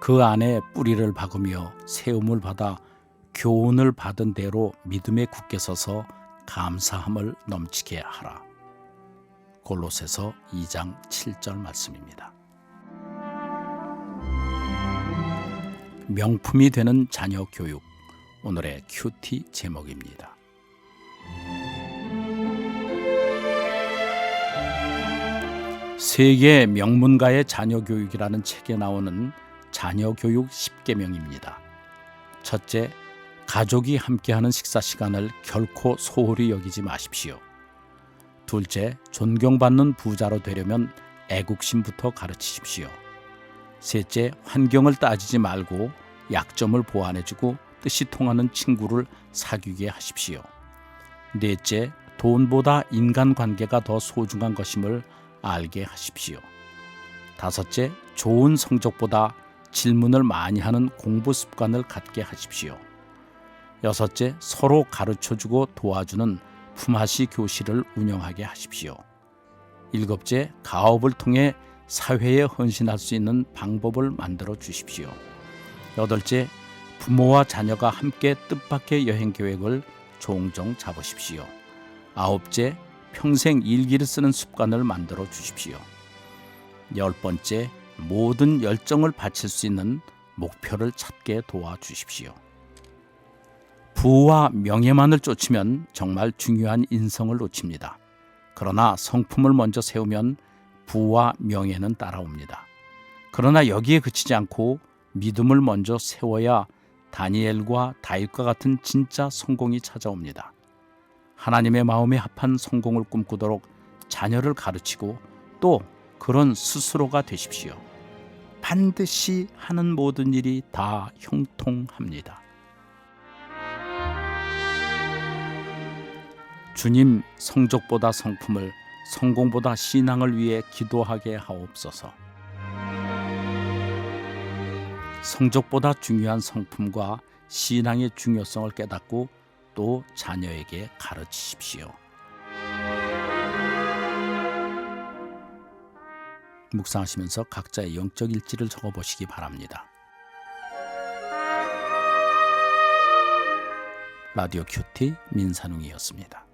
그 안에 뿌리를 박으며 세움을 받아 교훈을 받은 대로 믿음에 굳게 서서 감사함을 넘치게 하라. 골로새서 2장 7절 말씀입니다. 명품이 되는 자녀 교육 오늘의 큐티 제목입니다. 세계 명문가의 자녀 교육이라는 책에 나오는 자녀 교육 10계명입니다. 첫째, 가족이 함께하는 식사 시간을 결코 소홀히 여기지 마십시오. 둘째, 존경받는 부자로 되려면 애국심부터 가르치십시오. 셋째, 환경을 따지지 말고 약점을 보완해주고 뜻이 통하는 친구를 사귀게 하십시오. 넷째, 돈보다 인간관계가 더 소중한 것임을 알게 하십시오. 다섯째, 좋은 성적보다 질문을 많이 하는 공부 습관을 갖게 하십시오. 여섯째, 서로 가르쳐주고 도와주는 품앗이 교실을 운영하게 하십시오. 일곱째, 가업을 통해 사회에 헌신할 수 있는 방법을 만들어 주십시오. 여덟째, 부모와 자녀가 함께 뜻밖의 여행 계획을 종종 잡으십시오. 아홉째, 평생 일기를 쓰는 습관을 만들어 주십시오. 열 번째, 모든 열정을 바칠 수 있는 목표를 찾게 도와주십시오. 부와 명예만을 쫓으면 정말 중요한 인성을 놓칩니다. 그러나 성품을 먼저 세우면 부와 명예는 따라옵니다. 그러나 여기에 그치지 않고 믿음을 먼저 세워야 다니엘과 다윗과 같은 진짜 성공이 찾아옵니다. 하나님의 마음에 합한 성공을 꿈꾸도록 자녀를 가르치고 또 그런 스스로가 되십시오. 반드시 하는 모든 일이 다 형통합니다. 주님 성적보다 성품을 성공보다 신앙을 위해 기도하게 하옵소서. 성적보다 중요한 성품과 신앙의 중요성을 깨닫고 또 자녀에게 가르치십시오. 묵상하시면서 각자의 영적 일지를 적어 보시기 바랍니다. 라디오 큐티 민산웅이었습니다.